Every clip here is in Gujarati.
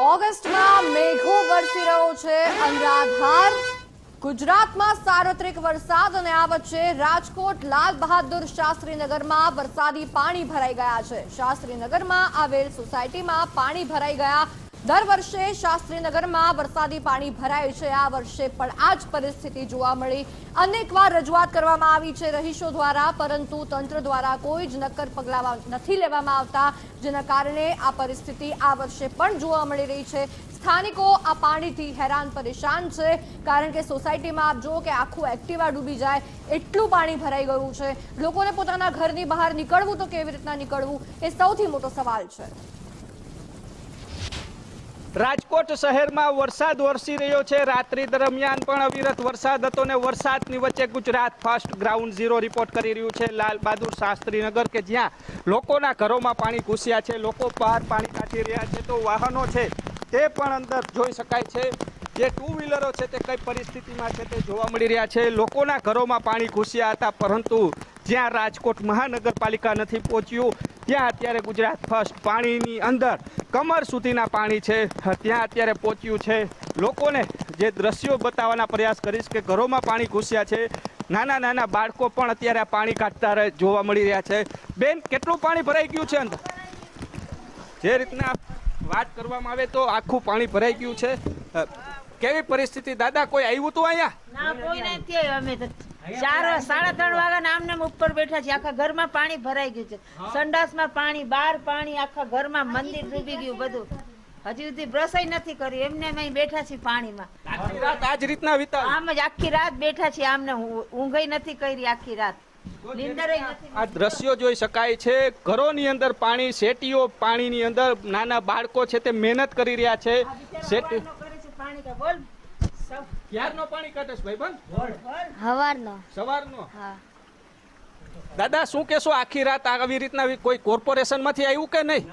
ઓગસ્ટમાં મેઘો વરસી રહ્યો છે. અનરાધાર ગુજરાતમાં સાર્વત્રિક વરસાદ અને આ વચ્ચે રાજકોટ લાલ બહાદુર શાસ્ત્રીનગરમાં વરસાદી પાણી ભરાઈ ગયા છે. શાસ્ત્રીનગરમાં આવેલ સોસાયટીમાં પાણી ભરાઈ ગયા દર વર્ષે શાસ્ત્રીનગરમાં વરસાદી પાણી ભરાય છે. આ વર્ષે પણ આ જ પરિસ્થિતિ જોવા મળી. અનેકવાર રજૂઆત કરવામાં આવી છે રહીશો દ્વારા, પરંતુ તંત્ર દ્વારા કોઈ જ નક્કર પગલાં નથી લેવામાં આવતા, જેના કારણે આ પરિસ્થિતિ આ વર્ષે પણ જોવા મળી રહી છે. સ્થાનિકો આ પાણીથી હેરાન પરેશાન છે, કારણ કે સોસાયટીમાં આપ જો કે આખું એક્ટિવા ડૂબી જાય, એટલું પાણી ભરાઈ ગયું છે. લોકોને પોતાના ઘરની બહાર નીકળવું તો કેવી રીતના નીકળવું, એ સૌથી મોટો સવાલ છે. રાજકોટ શહેરમાં વરસાદ વરસી રહ્યો છે. રાત્રિ દરમિયાન પણ અવિરત વરસાદ હતો ને વરસાદની વચ્ચે Gujarat first ground zero report કરી રહ્યું છે. લાલ બહાદુર શાસ્ત્રીનગર કે જ્યાં લોકોના ઘરોમાં પાણી ઘૂસ્યા છે, લોકો બહાર પાણી કાઢી રહ્યા છે તો વાહનો છે તે પણ અંદર જોઈ શકાય છે. જે ટુ વ્હીલરો છે તે કઈ પરિસ્થિતિમાં છે તે જોવા મળી રહ્યા છે. લોકોના ઘરોમાં પાણી ઘૂસ્યા હતા પરંતુ જ્યાં રાજકોટ મહાનગરપાલિકા નથી પહોંચ્યું, ત્યાં અત્યારે ગુજરાત ફર્સ્ટ પાણીની અંદર, કમર સુધીના પાણી છે, ત્યાં અત્યારે પહોંચ્યું છે. લોકોને જે દ્રશ્યો બતાવવાના પ્રયાસ કરીશ કે ઘરોમાં પાણી ઘૂસ્યા છે, નાના નાના બાળકો પણ અત્યારે આ પાણી કાઢતા રહે- જોવા મળી રહ્યા છે. બેન, કેટલું પાણી ભરાઈ ગયું છે અંદર? જે રીતના વાત કરવામાં આવે તો આખું પાણી ભરાઈ ગયું છે. કેવી પરિસ્થિતિ? દાદા, કોઈ આવ્યું હતું અહીંયા? ચાર સાડા ત્રણ વાગ્યા નામ નામ ઉપર બેઠા છે આખા ઘરમાં પાણી ભરાઈ ગયું છે. સંડાસમાં પાણી બાર પાણી આખા ઘરમાં મંદિર ડૂબી ગયું બધું. હજી સુધી રસોઈ નથી કરી એમને અમે બેઠા છીએ પાણીમાં. આખી રાત આ જ રીતના વિતાવી. આમ જ આખી રાત બેઠા છીએ. આમને ઊંઘઈ નથી કરી આખી રાત. આ દ્રશ્યો જોઈ શકાય છે. ઘરોની અંદર પાણી શેટીઓ પાણીની અંદર નાના બાળકો છે તે મહેનત કરી રહ્યા છે. શેટી પાણી કા? બોલ. ક્યારનો પાણી કાઢે છે ભાઈબંધ સવારનો સવારનો? હા. દાદા શું કેશો આખી રાત આવી રીતના કોઈ કોર્પોરેશનમાંથી આવ્યું કે નહીં?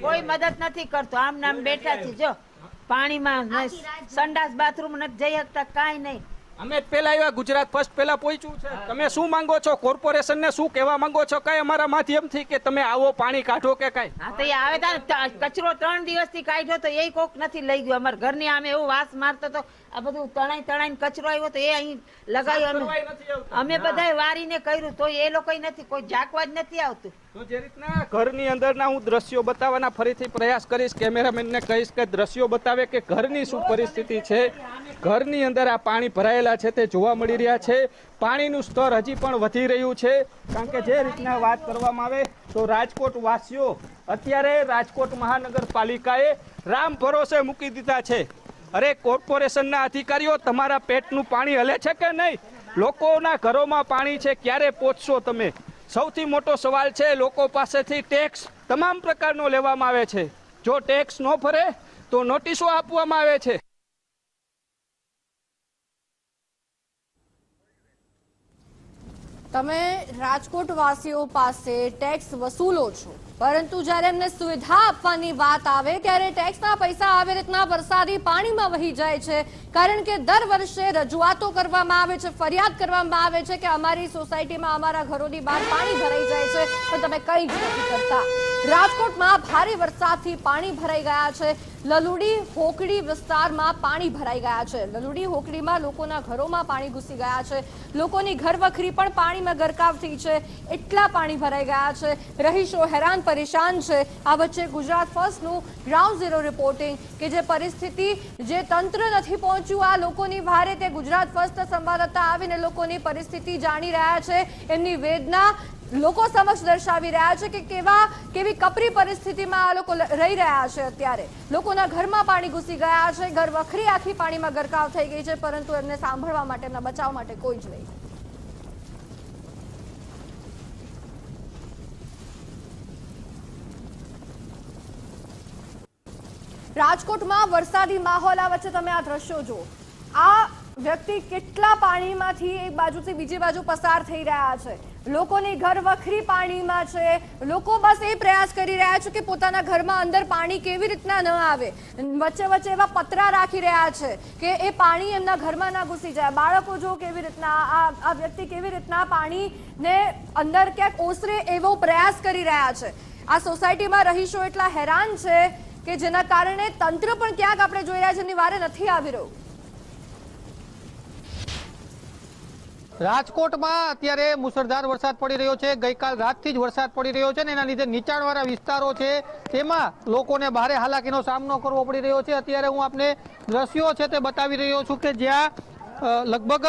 કોઈ મદદ નથી કરતો. આમ નામ બેઠા છે. જો પાણીમાં સંડાસ બાથરૂમ નથી જઈ શકતા કાંઈ નહીં. અમે પેલા આવ્યા ગુજરાત ફર્સ્ટ પેલા પહોંચ્યું છે. તમે શું માંગો છો? કોર્પોરેશન ને શું કહેવા માંગો છો? કઈ અમારા માધ્યમથી કે તમે આવો પાણી કાઢો કે કઈ? હા તો એ આવે તા કચરો ત્રણ દિવસથી કાઢ્યો તો એ કોક નથી લઈ ગયો. અમારા ઘરની આમે એવું વાસ મારતો તો આ બધું તણાઈ તણાઈ કચરો આવ્યો તો એ અહીં લગાવ્યો અમે. અમે બધાએ વારીને કર્યું તો એ લોકો નથી કોઈ ઝાકવા જ નથી આવતું. તો જે રીતના ઘરની અંદરના હું દ્રશ્યો બતાવવાના ફરીથી પ્રયાસ કરીશ કેમેરામેનને કહીશ કે દ્રશ્યો બતાવે કે ઘરની શું પરિસ્થિતિ છે? ઘરની અંદર આ પાણી ભરાયેલા છે તે જોવા મળી રહ્યા છે. પાણીનું સ્તર હજી પણ વધી રહ્યું છે. કારણ કે જે રીતના વાત કરવામાં આવે તો રાજકોટ વાસીઓ અત્યારે રાજકોટ મહાનગરપાલિકાએ રામ ભરોસે મૂકી દીધા છે. અરે કોર્પોરેશનના અધિકારીઓ, તમારા પેટનું પાણી હલે છે કે નહીં? લોકોના ઘરોમાં પાણી છે, ક્યારે પહોંચશો તમે? સૌથી મોટો સવાલ છે, લોકો પાસેથી ટેક્સ તમામ પ્રકારનો લેવામાં આવે છે. જો ટેક્સ ન ભરે, તો નોટિસો આપવામાં આવે છે. તમે રાજકોટવાસીઓ પાસે ટેક્સ વસૂલો છો. પરંતુ જ્યારે એમને સુવિધા આપવાની વાત આવે, ત્યારે ટેક્સના પૈસા આવી રીતના વરસાદી પાણીમાં વહી જાય છે. કારણ કે દર વર્ષે રજૂઆતો કરવામાં આવે છે, ફરિયાદ કરવામાં આવે છે કે અમારી સોસાયટીમાં અમારા ઘરોની બહાર પાણી ભરાઈ જાય છે. પણ તમે કંઈ જ નથી કરતા. રાજકોટમાં ભારે વરસાદથી પાણી ભરાઈ ગયા છે. લલુડી હોકડી વિસ્તારમાં પાણી ભરાઈ ગયા છે. લલુડી હોકડીમાં લોકોના ઘરોમાં પાણી ઘૂસી ગયા છે. લોકોની ઘર વખરી પણ પાણીમાં ગરકાવ થઈ છે. એટલા પાણી ભરાઈ ગયા છે. રહીશો હેરાન પરેશાન છે. આ વચ્ચે ગુજરાત ફર્સ્ટનું ગ્રાઉન્ડ ઝીરો રિપોર્ટિંગ કે જે પરિસ્થિતિ જે તંત્ર નથી પહોંચ્યું, આ લોકોની ભારે તે ગુજરાત ફર્સ્ટ સંવાદદાતા આવીને લોકોની પરિસ્થિતિ જાણી રહ્યા છે. એમની વેદના લોકો સમક્ષ દર્શાવી રહ્યા છે કે કેવા, કેવી કપરી પરિસ્થિતિમાં આ લોકો રહી રહ્યા છે અત્યારે. લોકોના ઘરમાં પાણી ઘૂસી ગયા છે, ઘર વખરી આખી પાણીમાં ગરકાવ થઈ ગઈ છે, પરંતુ એમને સાંભળવા માટે, એમના બચાવ માટે કોઈ જ નહીં. રાજકોટમાં વરસાદી માહોલ આ વચ્ચે તમે આ દ્રશ્યો જુઓ. આ વ્યક્તિ કેટલા પાણીમાંથી એક બાજુથી બીજી બાજુ પસાર થઈ રહ્યા છે? લોકોની ઘર વખરી પાણીમાં છે. લોકો બસ એ પ્રયાસ કરી રહ્યા છે કે પોતાના ઘરમાં અંદર પાણી કેવી રીતના ન આવે. વચ્ચે વચ્ચે એવા પતરા રાખી રહ્યા છે કે એ પાણી એમના ઘરમાં ના ઘૂસી જાય. બાળકો જો કેવી રીતના આ વ્યક્તિ કેવી રીતના પાણીને અંદર ક્યાંક ઓસરે એવો પ્રયાસ કરી રહ્યા છે. આ સોસાયટીમાં રહીશો એટલા હેરાન છે કે જેના કારણે તંત્ર પણ ક્યાંક આપણે જોઈ રહ્યા છે, એની વારે નથી આવી રહ્યું. રાજકોટમાં અત્યારે મુસળધાર વરસાદ પડી રહ્યો છે. ગઈકાલ રાતથી જ વરસાદ પડી રહ્યો છે ને એના લીધે નીચાણવાળા વિસ્તારો છે, તેમાં લોકોને ભારે હાલાકીનો સામનો કરવો પડી રહ્યો છે. અત્યારે હું આપને દ્રશ્યો છે તે બતાવી રહ્યો છું કે જ્યાં લગભગ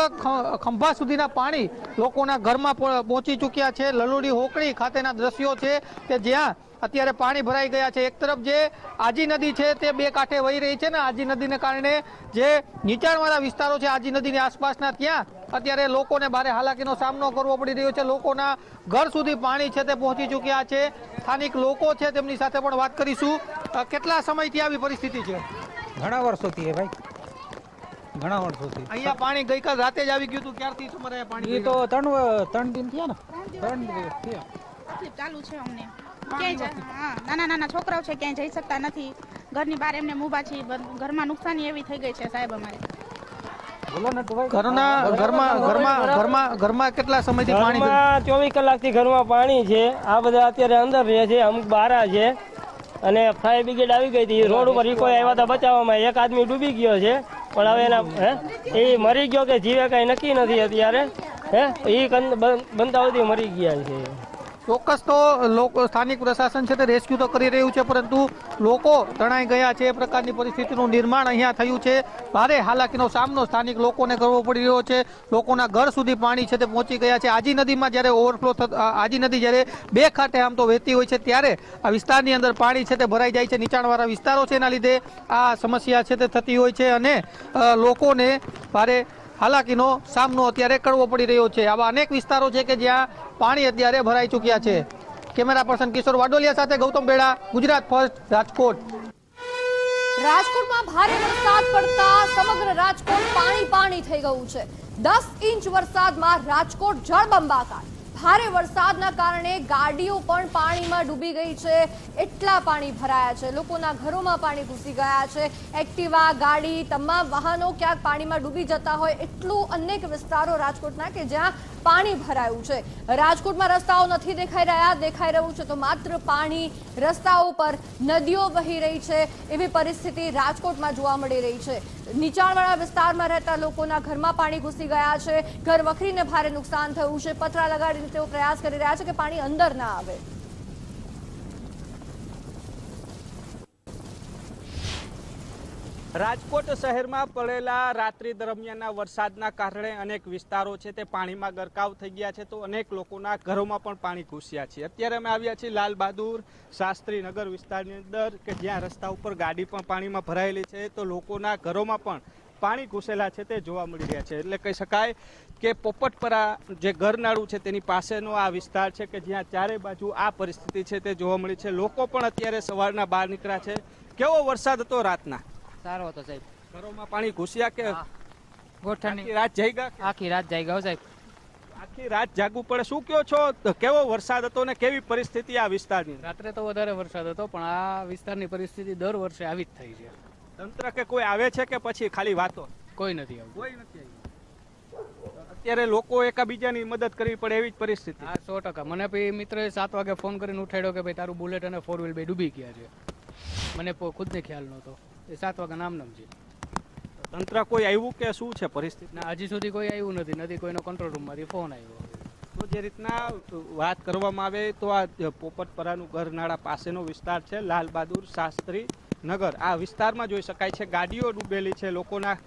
ખંભા સુધીના પાણી લોકોના ઘરમાં પહોંચી ચૂક્યા છે. લલુડી હોકડી ખાતેના દ્રશ્યો છે કે જ્યાં અત્યારે પાણી ભરાઈ ગયા છે. એક તરફ જે આજી નદી છે તે બે કાંઠે વહી રહી છે ને આજી નદીને કારણે જે નીચાણવાળા વિસ્તારો છે આજી નદીની આસપાસના ત્યાં અત્યારે લોકોને ભારે હાલાકીનો સામનો કરવો પડી રહ્યો છે. લોકોના ઘર સુધી પાણી છે તે પહોંચી ચૂક્યા છે. સ્થાનિક લોકો છે તેમની સાથે પણ વાત કરીશું. કેટલા સમયથી આવી પરિસ્થિતિ છે? ઘણા વર્ષોથી ભાઈ. ઘણા વર્ષોથી. અહીંયા પાણી ગઈકાલ રાતે જ આવી ગયું હતું. ક્યારથી તમારે પાણી એ તો ત્રણ ત્રણ દિન થયા ને. ત્રણ દિવસ થયા. ચાલુ છે અમને. ક્યાંય નાના નાના છોકરાઓ છે ક્યાંય જઈ શકતા નથી. ઘરની બહાર એમને ઊભા છે ઘરમાં નુકસાની એવી થઈ ગઈ છે સાહેબ અમારે. બોલો ને તો ભાઈ. ઘરના ઘરમાં ઘરમાં ઘરમાં ઘરમાં કેટલા સમયથી પાણી ચોવીસ કલાકથી ઘરમાં પાણી છે. આ બધા અત્યારે અંદર રહે છે અમુક બારા છે. અને ફાયર બ્રિગેડ આવી ગઈ હતી. રોડ ઉપર કોઈ આવ્યા હતા બચાવવામાં. એક આદમી ડૂબી ગયો છે. પણ હવે એના હે? એ મરી ગયો કે જીવે કઈ નક્કી નથી અત્યારે. હે? એ બનતા સુધી મરી ગયા છે. ચોક્કસ તો લોકો સ્થાનિક પ્રશાસન છે તે રેસ્ક્યુ તો કરી રહ્યું છે, પરંતુ લોકો તણાઈ ગયા છે. એ પ્રકારની પરિસ્થિતિનું નિર્માણ અહીંયા થયું છે. ભારે હાલાકીનો સામનો સ્થાનિક લોકોને કરવો પડી રહ્યો છે. લોકોના ઘર સુધી પાણી છે તે પહોંચી ગયા છે. આજી નદીમાં જ્યારે ઓવરફ્લો આજી નદી જ્યારે બે ખાતે આમ તો વહેતી હોય છે, ત્યારે આ વિસ્તારની અંદર પાણી છે તે ભરાઈ જાય છે. નીચાણવાળા વિસ્તારો છે એના લીધે આ સમસ્યા છે તે થતી હોય છે અને લોકોને ભારે હાલાકીનો સામનો અત્યારે કરવો પડી રહ્યો છે. આવા અનેક વિસ્તારો છે કે જ્યાં પાણી અત્યારે ભરાઈ ચૂક્યા છે. કેમેરા પર્સન કિશોર વાડોલિયા સાથે ગૌતમ બેડા, ગુજરાત ફર્સ્ટ, રાજકોટ. રાજકોટમાં ભારે વરસાદ પડતા સમગ્ર રાજકોટ પાણી પાણી થઈ ગયું છે. દસ ઇંચ વરસાદમાં રાજકોટ જળબંબાકાર. ભારે વરસાદના કારણે ગાડીઓ પણ પાણીમાં ડૂબી ગઈ છે. એટલા પાણી ભરાયા છે. લોકોના ઘરોમાં પાણી ઘૂસી ગયા છે. એક્ટિવા, ગાડી, તમામ વાહનો ક્યાંક પાણીમાં ડૂબી જતા હોય એટલું અનેક વિસ્તારો રાજકોટના કે જ્યાં પાણી ભરાયું છે. રાજકોટમાં રસ્તાઓ નથી દેખાઈ રહ્યા, દેખાઈ રહ્યું છે તો માત્ર પાણી રસ્તાઓ પર નદીઓ વહી રહી છે. એવી પરિસ્થિતિ રાજકોટમાં જોવા મળી રહી છે. નીચાણવાળા વિસ્તારમાં રહેતા લોકોના ઘરમાં પાણી ઘૂસી ગયા છે. ઘર વખરીને ભારે નુકસાન થયું છે. પતરા લગાડીને તેઓ પ્રયાસ કરી રહ્યા છે કે પાણી અંદર ના આવે. રાજકોટ શહેરમાં પડેલા રાત્રિ દરમિયાનના વરસાદના કારણે અનેક વિસ્તારો છે તે પાણીમાં ગરકાવ થઈ ગયા છે તો અનેક લોકોના ઘરોમાં પણ પાણી ઘૂસ્યા છે. અત્યારે અમે આવ્યા છીએ લાલ બહાદુર શાસ્ત્રી નગર વિસ્તારની અંદર કે જ્યાં રસ્તા ઉપર ગાડી પણ પાણીમાં ભરાયેલી છે તો લોકોના ઘરોમાં પણ પાણી ઘૂસેલા છે તે જોવા મળી રહ્યા છે. એટલે કહી શકાય કે પોપટપરા જે ગરનાળું છે તેની પાસેનો આ વિસ્તાર છે કે જ્યાં ચારે બાજુ આ પરિસ્થિતિ છે તે જોવા મળી છે. લોકો પણ અત્યારે સવારના બહાર નીકળ્યા છે. કેવો વરસાદ હતો રાતના? સારો હતો સાહેબ. ઘરોમાં પાણી ઘૂસ્યા કે ગોઠણની રાત જઈ ગયા આખી રાત જાય ગયો સાહેબ. આખી રાત જાગવું પડે. શું કયો છો? કેવો વરસાદ હતો ને કેવી પરિસ્થિતિ આ વિસ્તારની? રાત્રે તો વધારે વરસાદ હતો પણ આ વિસ્તારની પરિસ્થિતિ દર વર્ષે આવી જ થઈ છે. તંત્ર કે કોઈ આવે છે કે પછી ખાલી વાતો? કોઈ નથી આવતું. કોઈ નથી આવ્યું અત્યારે લોકો એકાબીજાની મદદ કરવી પડે એવી જ પરિસ્થિતિ. હા સો ટકા. મને પછી મિત્રએ સાત વાગે ફોન કરીને ઉઠાડ્યો કે ભાઈ તારું બુલેટ અને ફોર વ્હીલ બે ડૂબી ગયા છે. મને ખુદને ખ્યાલ નહોતો. એ સાત વાગે નામ નામ છે. તંત્ર કોઈ આવ્યું કે શું છે પરિસ્થિતિ? ના હજી સુધી કોઈ આવ્યું નથી. નથી કોઈનો કંટ્રોલ રૂમમાંથી ફોન આવ્યો. તો જે રીતના વાત કરવામાં આવે તો આ પોપટપરાનું ગરનાળા પાસેનો વિસ્તાર છે. લાલ બહાદુર શાસ્ત્રી નગર. આ વિસ્તારમાં જોઈ શકાય છે, ગાડીઓ ડૂબેલી છે, લોકોના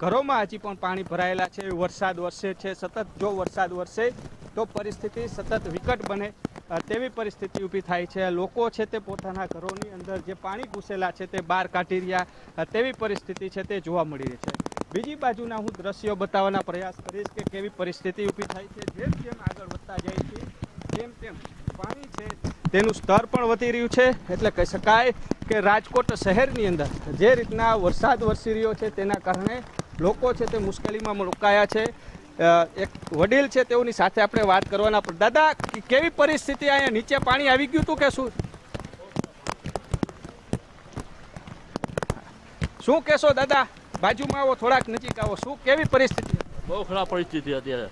ઘરોમાં હજી પણ પાણી ભરાયેલા છે. વરસાદ વરસે છે, સતત જો વરસાદ વરસે તો પરિસ્થિતિ સતત વિકટ બને તેવી પરિસ્થિતિ ઊભી થાય છે. લોકો છે તે પોતાના ઘરોની અંદર જે પાણી ઘૂસેલા છે તે બહાર કાઢી રહ્યા તેવી પરિસ્થિતિ છે તે જોવા મળી રહી છે. બીજી બાજુના હું દ્રશ્યો બતાવવાના પ્રયાસ કરીશ કે કેવી પરિસ્થિતિ ઊભી થાય છે. જેમ જેમ આગળ વધતા જાય છે, તેમ તેમ પાણી છે તેનું સ્તર પણ વધી રહ્યું છે. એટલે કહી શકાય કે રાજકોટ શહેરની અંદર જે રીતના વરસાદ વરસી રહ્યો છે તેના કારણે લોકો છે તે મુશ્કેલીમાં મુકાયા છે. એક વડીલ છે તેઓની સાથે આપણે વાત કરવાના પણ દાદા કેવી પરિસ્થિતિ અહીંયા નીચે પાણી આવી ગયું હતું કે શું? શું કહેશો દાદા? બાજુમાં આવો, થોડાક નજીક આવો. શું, કેવી પરિસ્થિતિ? બહુ ખરાબ પરિસ્થિતિ અત્યારે.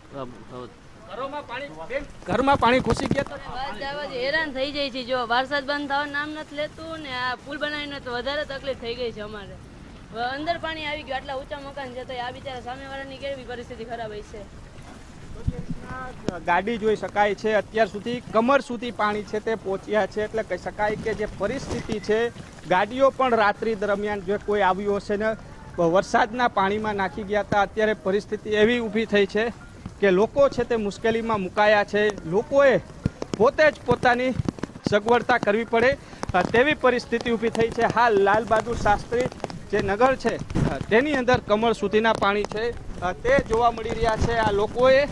ઘરોમાં પાણી ઘરમાં પાણી ઘૂસી ગયા હેરાન થઈ જાય છે. જો વરસાદ બંધ થવા નામ નથી લેતું ને આ પુલ બનાવીને તો વધારે તકલીફ થઈ ગઈ છે અમારે. અંદર પાણી આવી ગયું આટલા ઊંચા મકાન છે તો આ બિચારા સામેવાળાની કેવી પરિસ્થિતિ ખરાબ હોય છે? ગાડી જોઈ શકાય છે. અત્યાર સુધી કમર સુધી પાણી છે તે પહોંચ્યા છે. એટલે કહી શકાય કે જે પરિસ્થિતિ છે ગાડીઓ પણ રાત્રિ દરમિયાન જો કોઈ આવ્યું હશે ને વરસાદના પાણીમાં નાખી ગયા હતા અત્યારે પરિસ્થિતિ એવી ઊભી થઈ છે. કે લોકો છે તે મુશ્કેલીમાં મુકાયા છે. લોકોએ પોતે જ પોતાની સગવડતા કરવી પડે. તેવી પરિસ્થિતિ ઊભી થઈ છે. હાલ લાલ બહાદુર શાસ્ત્રી જે નગર છે તેની અંદર કમર સુધીના પાણી છે. તે જોવા મળી રહ્યા છે. આ લોકોએ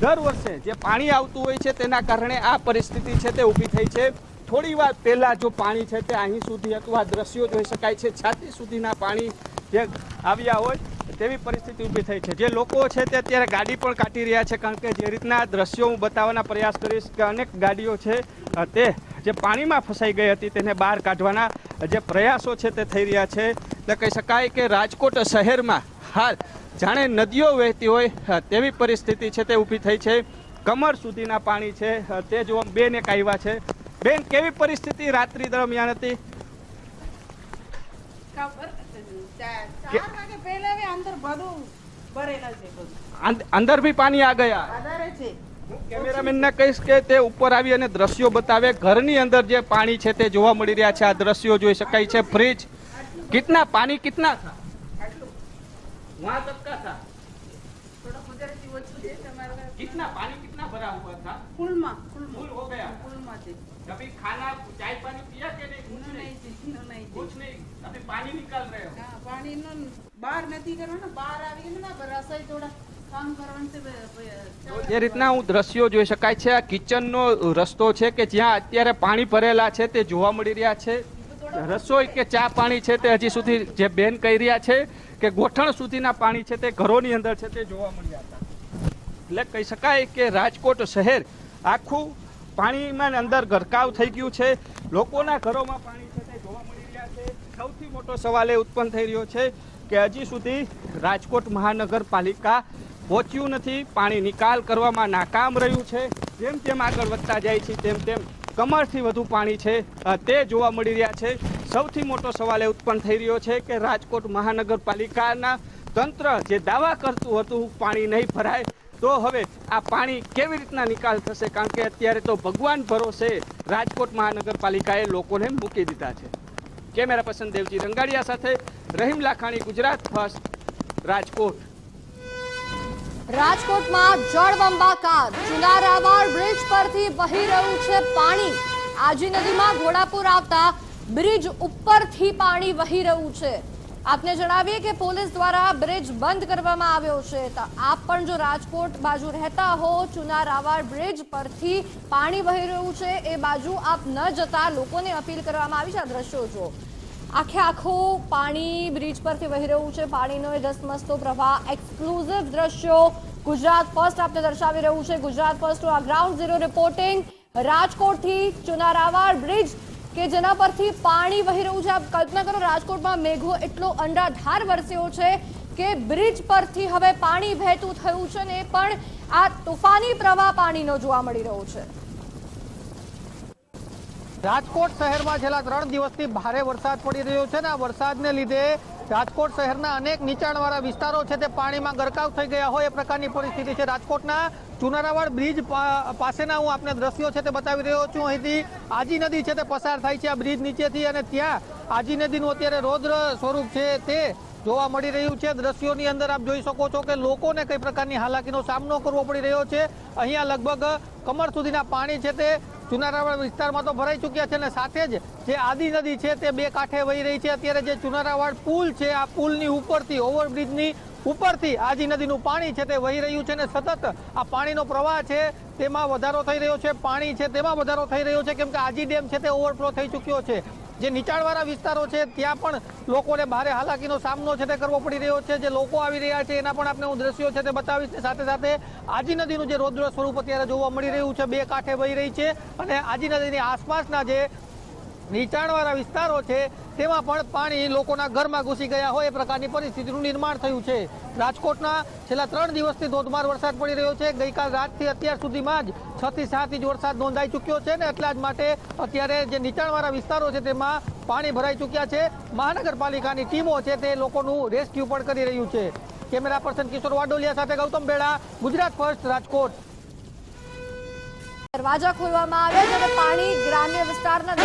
દર વર્ષે જે પાણી આવતું હોય છે તેના કારણે આ પરિસ્થિતિ છે તે ઊભી થઈ છે. થોડી વાર પહેલાં જો પાણી છે તે અહીં સુધી અથવા દ્રશ્યો જોઈ શકાય છે. છાતી સુધીના પાણી જે આવ્યા હોય, તેવી પરિસ્થિતિ ઊભી થઈ છે. જે લોકો છે તે અત્યારે ગાડી પણ કાઢી રહ્યા છે, કારણ કે જે રીતના દ્રશ્યો હું બતાવવાના પ્રયાસ કરીશ કે અનેક ગાડીઓ છે તે જે પાણીમાં ફસાઈ ગઈ હતી તેને બહાર કાઢવાના જે પ્રયાસો છે તે થઈ રહ્યા છે. એટલે કહી શકાય કે રાજકોટ શહેરમાં હાલ જાણે નદીઓ વહેતી હોય તેવી પરિસ્થિતિ છે તે ઊભી થઈ છે. કમર સુધીના પાણી છે તે જો બેન એક આવ્યા છે. બેન, કેવી પરિસ્થિતિ રાત્રિ દરમિયાન હતી? કે- અંદ- અંદર બી પાણી આ ગયા હું કેમેરામેનને કહીશ કે તે ઉપર આવી અને દ્રશ્યો બતાવે ઘરની અંદર જે પાણી છે તે જોવા મળી રહ્યા છે આ દ્રશ્યો જોઈ શકાય છે ફ્રીજ કિતના પાણી કિતના થા वहाँ तक का था कितना पानी कितना भरा हुआ था ફૂલ માં फुल हो गया ફૂલ માં છે कभी खाना चाय पानी पिया के नहीं પાણી જે રીતના હું દ્રશ્યો જોઈ શકાય છે. આ કિચનનો રસ્તો છે કે જ્યાં અત્યારે પાણી ભરેલા છે તે જોવા મળી રહ્યા છે. રસોઈ કે ચા પાણી છે તે હજી સુધી જે બેન કહી રહ્યા છે કે ગોઠણ સુધીના પાણી છે તે ઘરોની અંદર છે તે જોવા મળ્યા હતા. એટલે કહી શકાય કે રાજકોટ શહેર આખું પાણીમાં અંદર ગરકાવ થઈ ગયું છે. લોકોના ઘરોમાં પાણી મોટો સવાલ એ ઉત્પન્ન થઈ રહ્યો છે કે હજી સુધી રાજકોટ મહાનગરપાલિકા પહોંચ્યું નથી, પાણી નિકાલ કરવામાં નાકામ રહ્યું છે, જેમ જેમ આગળ વધતા જાય છે, તેમ તેમ કમરથી વધુ પાણી છે તે જોવા મળી રહ્યા છે. સૌથી મોટો સવાલ એ ઉત્પન્ન થઈ રહ્યો છે કે રાજકોટ મહાનગરપાલિકાના તંત્ર જે દાવા કરતું હતું, પાણી નહીં ભરાય, તો હવે આ પાણી કેવી રીતના નિકાલ થશે? કારણ કે અત્યારે તો ભગવાન ભરોસે રાજકોટ મહાનગરપાલિકાએ લોકોને મૂકી દીધા છે. કેમેરા પર્સન દેવજી રંગાડિયા સાથે રહીમ લાખાણી, ગુજરાત ફર્સ્ટ, રાજકોટ. રાજકોટમાં જળબંબાકાર ચુનારાવાડ બ્રિજ પરથી વહી રહ્યું છે પાણી. આજી નદીમાં ઘોડાપુર આવતા બ્રિજ ઉપરથી પાણી વહી રહ્યું છે. આપને જણાવીએ કે પોલીસ દ્વારા બ્રિજ બંધ કરવામાં આવ્યો છે. તો આપ પણ જો રાજકોટ બાજુ રહેતા હો, ચુનારાવાડ બ્રિજ પરથી પાણી વહી રહ્યું છે, એ બાજુ આપ ન જતા લોકોને અપીલ કરવામાં આવી છે. આ દ્રશ્યો જો આખે આખું પાણી બ્રિજ પરથી વહી રહ્યું છે. પાણીનો એ ધસમસતો પ્રવાહ, એક્સક્લુઝિવ દ્રશ્યો ગુજરાત ફર્સ્ટ આપને દર્શાવી રહ્યું છે. ગુજરાત ફર્સ્ટ આ ગ્રાઉન્ડ ઝીરો રિપોર્ટિંગ રાજકોટથી ચુનારાવાડ બ્રિજ કે જેના પરથી પાણી વહી રહ્યું છે. આપ કલ્પના કરો રાજકોટમાં મેઘો એટલો અંડાધાર વરસ્યો છે કે બ્રિજ પરથી હવે પાણી વહેતું થયું છે ને પણ આ તોફાની પ્રવાહ પાણીનો જોવા મળી રહ્યો છે. રાજકોટ શહેરમાં છેલ્લા ત્રણ દિવસથી ભારે વરસાદ પડી રહ્યો છે ને આ વરસાદને લીધે રાજકોટ શહેરના અનેક નીચાણવાળા વિસ્તારો છે તે પાણીમાં ગરકાવ થઈ ગયા હોય એ પ્રકારની પરિસ્થિતિ છે. રાજકોટના ચુનારાવાડ બ્રિજ પાસેના હું આપને દ્રશ્યો છે તે બતાવી રહ્યો છું. અહીંથી આજી નદી છે તે પસાર થાય છે આ બ્રિજ નીચેથી અને ત્યાં આજી નદીનું અત્યારે રૌદ્ર સ્વરૂપ છે તે જોવા મળી રહ્યું છે. દ્રશ્યોની અંદર આપ જોઈ શકો છો કે લોકોને કઈ પ્રકારની હાલાકીનો સામનો કરવો પડી રહ્યો છે. અહીંયા લગભગ કમર સુધીના પાણી છે તે ચુનારાવાડ વિસ્તારમાં તો ભરાઈ ચૂક્યા છે અને સાથે જ જે આદિ નદી છે તે બે કાંઠે વહી રહી છે. અત્યારે જે ચુનારાવાડ પુલ છે, આ પુલની ઉપરથી, ઓવરબ્રિજની ઉપરથી આજી નદીનું પાણી છે તે વહી રહ્યું છે અને સતત આ પાણીનો પ્રવાહ છે તેમાં વધારો થઈ રહ્યો છે, પાણી છે તેમાં વધારો થઈ રહ્યો છે. કેમ કે આજી ડેમ છે તે ઓવરફ્લો થઈ ચૂક્યો છે. જે નીચાણવાળા વિસ્તારો છે, ત્યાં પણ લોકોને ભારે હાલાકીનો સામનો છે તે કરવો પડી રહ્યો છે. જે લોકો આવી રહ્યા છે, એના પણ આપણે હું દ્રશ્યો છે તે બતાવીશ. સાથે સાથે આજી નદીનું જે રૌદ્ર સ્વરૂપ અત્યારે જોવા મળી રહ્યું છે, બે કાંઠે વહી રહી છે અને આજી નદીની આસપાસના જે નીચાણવાળા વિસ્તારો છે, તેમાં પણ પાણી લોકોના ઘરમાં ઘૂસી ગયા હોય એ પ્રકારની પરિસ્થિતિનું નિર્માણ થયું છે. રાજકોટના છેલ્લા ત્રણ દિવસથી ધોધમાર વરસાદ પડી રહ્યો છે. ગઈકાલ રાતથી અત્યાર સુધીમાં જ છ થી સાત ઇંચ વરસાદ નોંધાઈ ચૂક્યો છે ને એટલા જ માટે અત્યારે જે નીચાણવાળા વિસ્તારો છે તેમાં પાણી ભરાઈ ચૂક્યા છે. મહાનગરપાલિકાની ટીમો છે તે લોકોનું રેસ્ક્યુ પણ કરી રહ્યું છે. કેમેરા પર્સન કિશોર વાડોલિયા સાથે ગૌતમ બેડા, ગુજરાત ફર્સ્ટ, રાજકોટ. દરવાજા ખોલવામાં આવ્યા છે અને પાણી ગ્રામ્ય વિસ્તારના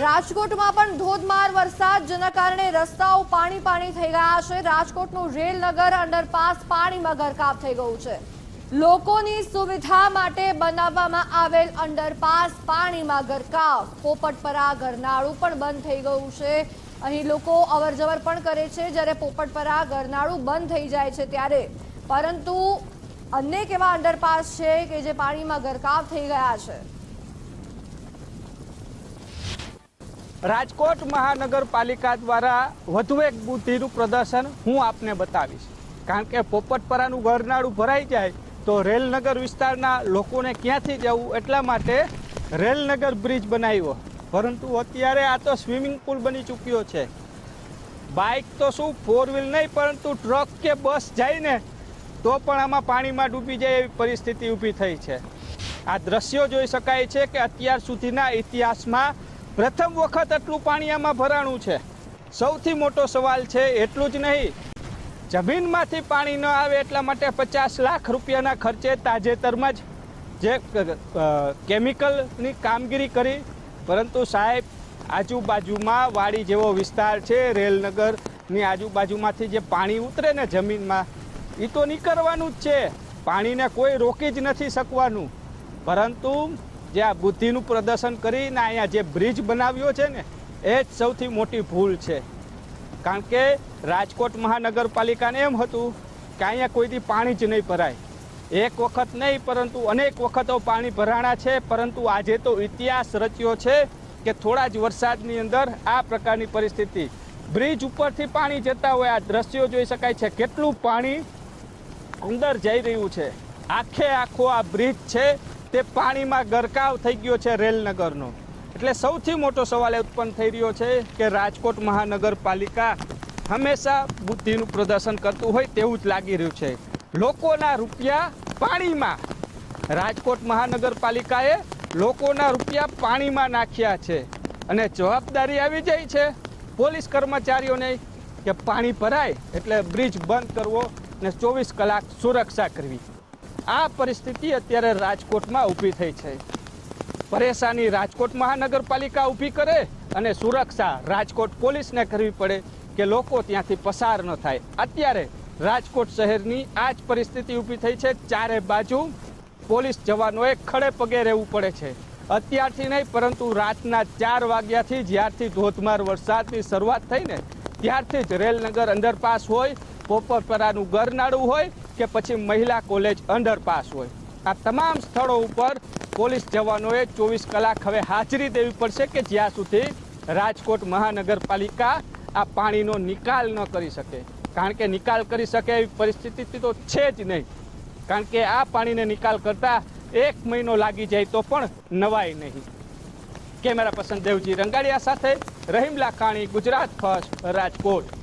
રાજકોટમાં પણ ધોધમાર વરસાદ, જેના કારણે રસ્તાઓ પાણી પાણી થઈ ગયા છે. રાજકોટનું રેલનગર અંડરપાસ પાણીમાં ગરકાવ થઈ ગયું છે. લોકોની સુવિધા માટે બનાવવામાં આવેલ અંડરપાસ પાણીમાં ગરકાવ. પોપટપરા ગરનાળું પણ બંધ થઈ ગયું છે. અહીં લોકો અવરજવર પણ કરે છે. જ્યારે પોપટપરા ગરનાળું બંધ થઈ જાય છે ત્યારે. પરંતુ અનેક એવા અંડરપાસ છે કે જે પાણીમાં ગરકાવ થઈ ગયા છે. રાજકોટ મહાનગરપાલિકા દ્વારા વધુ એક બુદ્ધિનું પ્રદર્શન હું આપને બતાવીશ. કારણ કે પોપટપરાનું ઘરનાળું ભરાઈ જાય તો રેલનગર વિસ્તારના લોકોને ક્યાંથી જવું એટલા માટે રેલનગર બ્રિજ બનાવ્યો. પરંતુ અત્યારે આ તો સ્વિમિંગ પુલ બની ચૂક્યો છે. બાઇક તો શું ફોર વ્હીલ નહીં, પરંતુ ટ્રક કે બસ જાય ને તો પણ આમાં પાણીમાં ડૂબી જાય એવી પરિસ્થિતિ ઊભી થઈ છે. આ દ્રશ્યો જોઈ શકાય છે કે અત્યાર સુધીના ઇતિહાસમાં પ્રથમ વખત આટલું પાણી આમાં ભરાણું છે. સૌથી મોટો સવાલ છે, એટલું જ નહીં. જમીનમાંથી પાણી ન આવે એટલા માટે પચાસ લાખ રૂપિયાના ખર્ચે તાજેતરમાં જ જે કેમિકલની કામગીરી કરી. પરંતુ સાહેબ, આજુબાજુમાં વાડી જેવો વિસ્તાર છે, રેલનગરની આજુબાજુમાંથી જે પાણી ઉતરે ને જમીનમાં એ તો નીકળવાનું જ છે. પાણીને કોઈ રોકી જ નથી શકવાનું. પરંતુ જે આ બુદ્ધિનું પ્રદર્શન કરીને અહીંયા જે બ્રિજ બનાવ્યો છે ને, એ જ સૌથી મોટી ભૂલ છે. કારણ કે રાજકોટ મહાનગરપાલિકાને એમ હતું કે અહીંયા કોઈથી પાણી જ નહીં ભરાય. એક વખત નહીં, પરંતુ અનેક વખતો પાણી ભરાણા છે, પરંતુ આજે તો ઇતિહાસ રચ્યો છે કે થોડા જ વરસાદની અંદર આ પ્રકારની પરિસ્થિતિ. બ્રિજ ઉપરથી પાણી જતા હોય, આ દ્રશ્યો જોઈ શકાય છે, કેટલું પાણી અંદર જઈ રહ્યું છે. આખે આખો આ બ્રિજ છે તે પાણીમાં ગરકાવ થઈ ગયો છે રેલનગરનો. એટલે સૌથી મોટો સવાલ એ ઉત્પન્ન થઈ રહ્યો છે કે રાજકોટ મહાનગરપાલિકા હંમેશા બુદ્ધિનું પ્રદર્શન કરતું હોય તેવું જ લાગી રહ્યું છે. લોકોના રૂપિયા પાણીમાં. રાજકોટ મહાનગરપાલિકાએ લોકોના રૂપિયા પાણીમાં નાખ્યા છે. અને જવાબદારી આવી જાય છે પોલીસ કર્મચારીઓને કે પાણી ભરાય એટલે બ્રિજ બંધ કરવો ને ચોવીસ કલાક સુરક્ષા કરવી. આ પરિસ્થિતિ અત્યારે રાજકોટમાં ઊભી થઈ છે. પરેશાની રાજકોટ મહાનગરપાલિકા ઊભી કરે અને સુરક્ષા રાજકોટ પોલીસને કરવી પડે કે લોકો ત્યાંથી પસાર ન થાય. અત્યારે રાજકોટ શહેરની આ જ પરિસ્થિતિ ઊભી થઈ છે. ચારે બાજુ પોલીસ જવાનોએ ખડે પગે રહેવું પડે છે. અત્યારથી નહીં, પરંતુ રાતના ચાર વાગ્યાથી જ્યારથી ધોધમાર વરસાદની શરૂઆત થઈને ત્યારથી જ રેલનગર અંડરપાસ હોય, પોપરપરાનું ગરનાળું હોય કે પછી મહિલા કોલેજ અંડરપાસ હોય. આ તમામ સ્થળો ઉપર પોલીસ જવાનોએ ચોવીસ કલાક હવે હાજરી દેવી પડશે કે જ્યાં સુધી રાજકોટ મહાનગરપાલિકા આ પાણીનો નિકાલ ન કરી શકે. કારણ કે નિકાલ કરી શકે એવી પરિસ્થિતિ તો છે જ નહીં. કારણ કે આ પાણીને નિકાલ કરતા એક મહિનો લાગી જાય તો પણ નવાય નહીં. કેમેરા પસંદ દેવજી રંગાડિયા સાથે રહીમ લાખાણી ગુજરાત ફર્સ્ટ, રાજકોટ.